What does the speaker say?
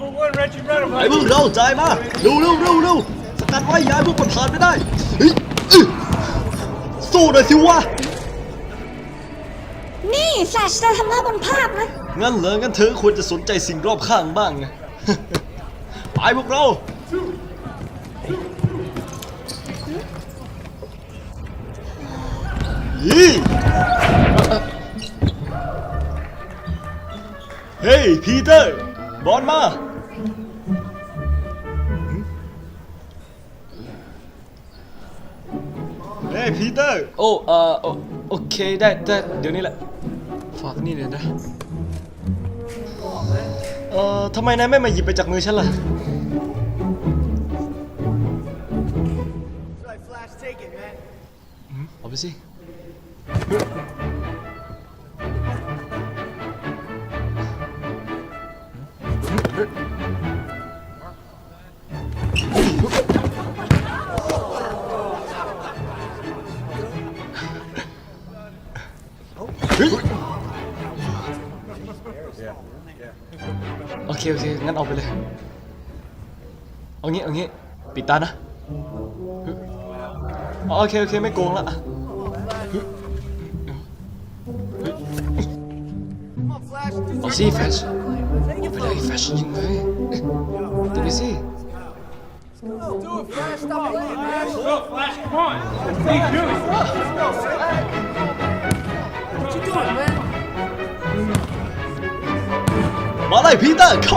ไอ้พวกเราจ่ายมาเร็วเร็วเร็วเร็วสกัดไว้อยายพวกมันผ่านไม่ได้เฮ้ยอื้อสู้หน่อยสิวะ นี่แฟลชจะทำหน้าบนภาพนะ งั้นเหรองั้นเธอควรจะสนใจสิ่งรอบข้างบ้างนะ ไปพวกเรา ยี่ เฮ้ย พีเตอร์ บอลมา พีเตอร์ โอ้ เอ่อโอโอเค ได้ได้เดี๋ยวนี้แหละ ฝากนี่เลยนะ เอ่อทำไมนายไม่มาหยิบไปจากมือฉันล่ะ เอาไปสิ โอเคโอเคงั้นเอาไปเลย เอางี้เอางี้ปิดตานะโอเคโอเคไม่โกงละเอาสิแฟชไปเลยแฟชยิงเลยดูไปสิ Go, Flash, come on. What are you doing? What you doing, man? มาเลยพีเตอร์เข้